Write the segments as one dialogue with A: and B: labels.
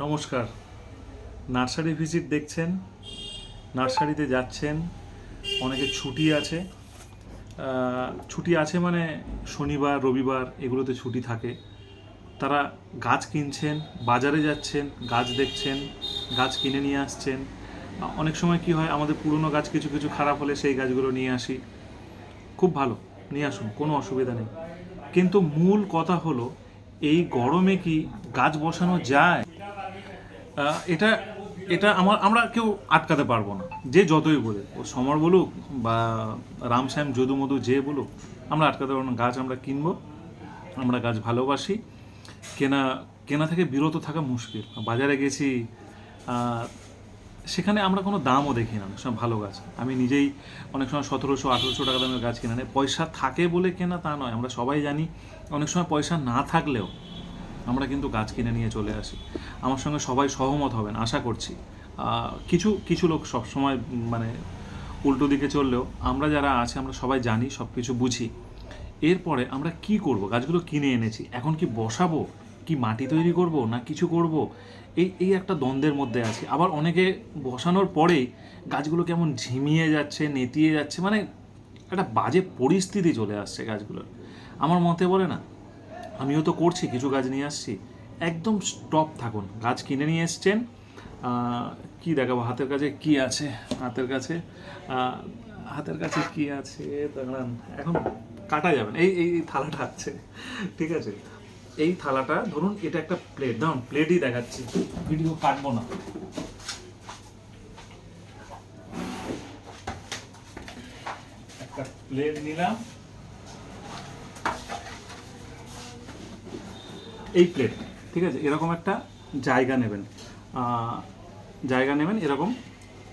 A: নমস্কার। Nursery visit দেখছেন, নার্সারিতে যাচ্ছেন, অনেকে ছুটি আছে। ছুটি আছে মানে শনিবার, রবিবার এগুলোতে ছুটি থাকে। তারা গাছ কিনছেন, বাজারে যাচ্ছেন, গাছ দেখছেন, গাছ কিনে নিয়ে আসছেন। অনেক সময় কি হয়, আমাদের পুরনো গাছ কিছু কিছু খারাপ হলে সেই গাছগুলো নিয়ে আসি। খুব ভালো, নিয়ে আসুন, কোনো অসুবিধা নেই। কিন্তু মূল কথা হলো, এই গরমে কি গাছ বসানো যায়? এটা এটা আমার, আমরা কেউ আটকাতে পারব না। যে যতই বলে ও সমর বলুক বা রামশ্যাম যদু মধু যে বলুক, আমরা আটকাতে পারব না। গাছ আমরা কিনবো, আমরা গাছ ভালোবাসি। কেনা কেনা থেকে বিরত থাকা মুশকিল। বাজারে গেছি সেখানে আমরা কোনো দামও দেখি না। অনেক সময় ভালো গাছ। আমি নিজেই অনেক সময় সতেরোশো, আঠেরোশো টাকা দামের গাছ কিনে নেই পয়সা থাকে বলে কেনা তা নয়। আমরা সবাই জানি, অনেক সময় পয়সা না থাকলেও আমরা কিন্তু গাছ কিনে নিয়ে চলে আসি। আমার সঙ্গে সবাই সহমত হবেন, আশা করছি। কিছু কিছু লোক সবসময় মানে উল্টো দিকে চললেও আমরা যারা আছি, আমরা সবাই জানি সব কিছু বুঝি। এরপরে আমরা কি করব? গাছগুলো কিনে এনেছি। এখন কি বসাবো? কি মাটি তৈরি করব না কিছু করব? এই এই একটা দ্বন্দ্বের মধ্যে আছি। আবার অনেকে বসানোর পরেই গাছগুলো কেমন ঝিমিয়ে যাচ্ছে, নেতিয়ে যাচ্ছে মানে একটা বাজে পরিস্থিতি চলে আসছে গাছগুলোর। আমার মতে বলে না আমিও তো করছি, কিছু গাছ নিয়ে আসছি। একদম স্টপ থাকুন। গাছ কিনে নিয়ে এসছেন। কি দেখাবো? হাতের কাছে কি আছে? হাতের কাছে হাতের কাছে কি আছে? দাঁড়ান, এখন কাটা যাবে না। এই এই থালাটা আছে, ঠিক আছে? এই থালাটা, ধরুন এটা একটা প্লেট দাম প্লেটই দেখাচ্ছি। ভিডিও কাটবো না। একটা প্লেট নিলাম। এই প্লেট ঠিক আছে? এরকম একটা জায়গা নেবেন। জায়গা নেবেন এরকম।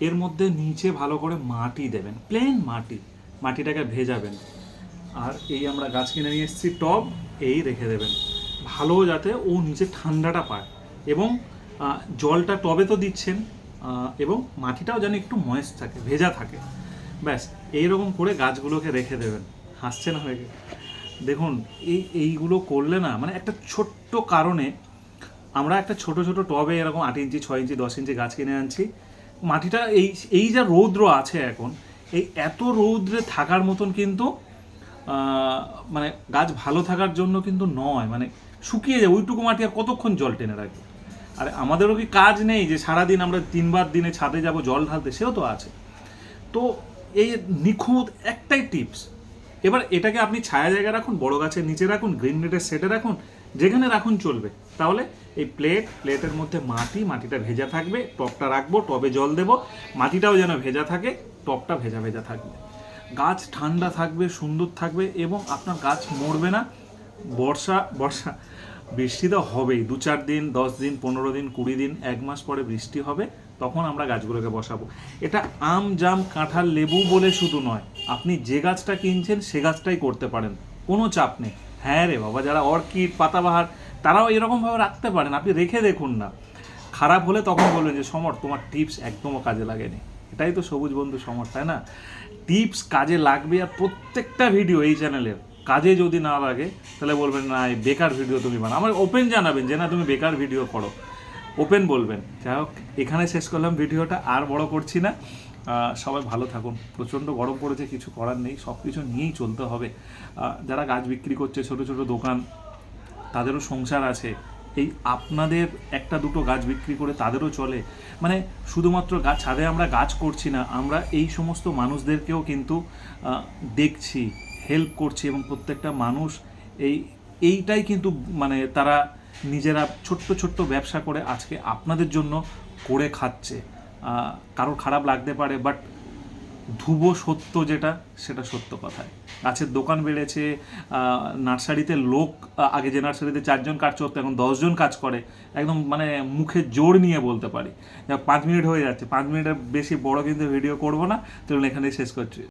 A: এর মধ্যে নিচে ভালো করে মাটি দেবেন প্লেন মাটি। মাটিটাকে ভেজাবেন। আর এই আমরা গাছ কিনে নিয়ে এসেছি, টব, এই রেখে দেবেন। ভালো যাতে ও নিচে ঠান্ডাটা পায়। এবং জলটা টবে তো দিচ্ছেন এবং মাটিটাও যেন একটু ময়েস্ট থাকে, ভেজা থাকে। ব্যাস, এইরকম করে গাছগুলোকে রেখে দেবেন। হাসছে না হয়ে গেছে দেখুন, এই, এইগুলো করলে না মানে একটা ছোট্ট কারণে আমরা একটা ছোট ছোট টবে এরকম আট ইঞ্চি, ছয় ইঞ্চি, দশ ইঞ্চি গাছ কিনে আনছি। মাটিটা এই এই যা রৌদ্র আছে এখন, এই এত রৌদ্রে থাকার মতন কিন্তু মানে গাছ ভালো থাকার জন্য কিন্তু নয় মানে শুকিয়ে যায়, ওইটুকু মাটি আর কতক্ষণ জল টেনে রাখবে? আর আমাদেরও কি কাজ নেই যে সারাদিন আমরা তিনবার দিনে ছাদে যাব, জল ঢালতে? সেও তো আছে। তো এই নিখুঁত একটাই টিপস এবার এটাকে আপনি ছায়া জায়গায় রাখুন, বড় গাছের নিচে রাখুন গ্রিন নেটের সেটে রাখুন, যেখানে রাখুন চলবে। তাহলে এই প্লেট প্লেটের মধ্যে মাটি, মাটিটা ভেজা থাকবে, টপটা রাখব, টবে জল দেবো, মাটিটাও যেন ভেজা থাকে, টপটা ভেজা ভেজা থাকবে। গাছ ঠান্ডা থাকবে, সুন্দর থাকবে এবং আপনার গাছ মরবে না। বর্ষা বর্ষা, বৃষ্টি তো হবেই। দু চার দিন, দশ দিন, পনেরো দিন, কুড়ি দিন, এক মাস পরে বৃষ্টি হবে, তখন আমরা গাছগুলোকে বসাবো। এটা আম, জাম, কাঁঠাল, লেবু বলে শুধু নয় আপনি যে গাছটা কিনছেন সে গাছটাই করতে পারেন। কোনো চাপ নেই। হ্যাঁ রে বাবা, যারা অর্কিড, পাতাবাহার, তারাও এরকমভাবে রাখতে পারেন। আপনি রেখে দেখুন না। খারাপ হলে তখন বলবেন যে, সমর, তোমার টিপস একদমও কাজে লাগেনি। এটাই তো সবুজ বন্ধু সমর, তাই না? টিপস কাজে লাগবে আর প্রত্যেকটা ভিডিও এই চ্যানেলের কাজে যদি না লাগে, তাহলে বলবেন, না, এই বেকার ভিডিও তুমি বানাও। আমার ওপেন জানাবেন যে, না, তুমি বেকার ভিডিও করো। ওপেন বলবেন। যাই হোক, এখানে শেষ করলাম ভিডিওটা আর বড় করছি না। সবাই ভালো থাকুন। প্রচণ্ড গরম পড়েছে, কিছু করার নেই সব কিছু নিয়েই চলতে হবে। যারা গাছ বিক্রি করছে, ছোট ছোট দোকান, তাদেরও সংসার আছে। এই আপনাদের একটা দুটো গাছ বিক্রি করে তাদেরও চলে। মানে শুধুমাত্র গাছ ছাদে আমরা গাছ করছি না, আমরা এই সমস্ত মানুষদেরকেও কিন্তু দেখছি হেল্প করছি এবং প্রত্যেকটা মানুষ এই, এইটাই কিন্তু মানে তারা নিজেরা ছোট্ট ছোট্ট ব্যবসা করে আজকে আপনাদের জন্য করে খাচ্ছে। কারোর খারাপ লাগতে পারে বাট ধ্রুব সত্য যেটা, সেটা সত্য কথায় গাছের দোকান বেড়েছে নার্সারিতে লোক আগে যে নার্সারিতে চারজন কাজ করতো, এখন দশজন কাজ করে, একদম মানে মুখে জোর নিয়ে বলতে পারি। পাঁচ মিনিট হয়ে যাচ্ছে, পাঁচ মিনিটের বেশি বড় কিন্তু ভিডিও করব না তো এখানেই শেষ করছি।